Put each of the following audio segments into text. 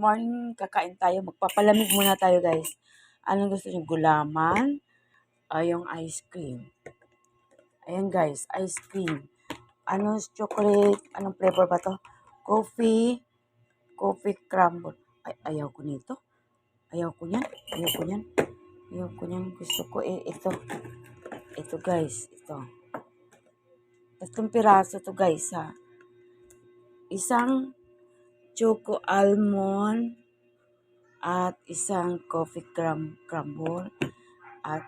morning. Kakain tayo. Magpapalamig muna tayo, guys. Anong gusto niyo? Gulaman? Ay, yung ice cream. Ayan, guys. Ice cream. Ano, chocolate? Anong flavor ba to? Coffee. Coffee crumble. Ay, ayaw ko nito. Ayaw ko niyan. Ayaw ko niyan. Ayaw ko niyan. Gusto ko eh, ito. Ito, guys. Ito. Tatlong piraso to, guys, ha. Isang choco almond at isang coffee crum crumble at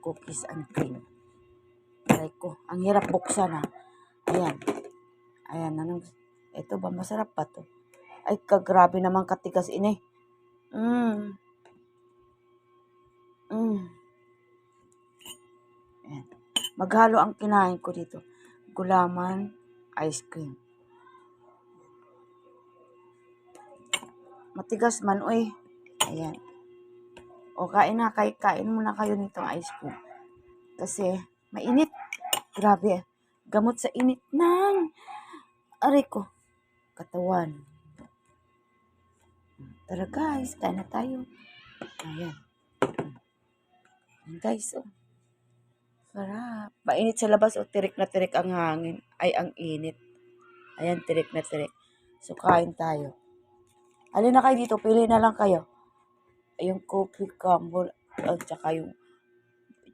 cookies and cream. Aray ko, ang hirap buksan ha. Ayan. Ayan, anong, ito ba, masarap pa to? Ay, kagrabe naman katigas ini. Mm. Mm. Ayan. Maghalo ang kinain ko dito. Gulaman, ice cream. Matigas man, uy. Ayan. O, kain na. Kain, kain muna kayo nitong ice cream. Kasi, mainit. Grabe. Gamot sa init ng aray ko. Katawan. Tara guys, kain na tayo. Ayan. Ayan guys, oh. Sarap. Mainit sa labas, oh. Tirik na tirik ang hangin. Ay, ang init. Ayan, tirik na tirik. So, kain tayo. Alin na kayo dito, pili na lang kayo. Yung coffee crumble at saka yung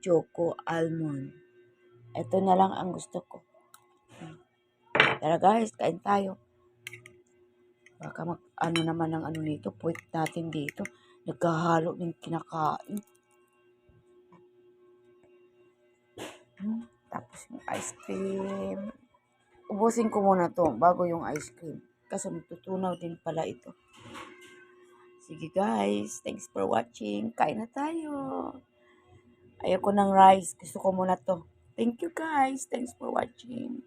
choco almond. Ito na lang ang gusto ko. Tara guys, kain tayo. Baka mag, ano naman ang ano nito, puwit natin dito. Nagkahalo ng kinakain. Hmm, tapos yung ice cream. Ubusin ko muna to bago yung ice cream. Kasi magtutunaw din pala ito. Sige guys, thanks for watching. Kain na tayo. Ayoko ng rice. Gusto ko muna to. Thank you guys. Thanks for watching.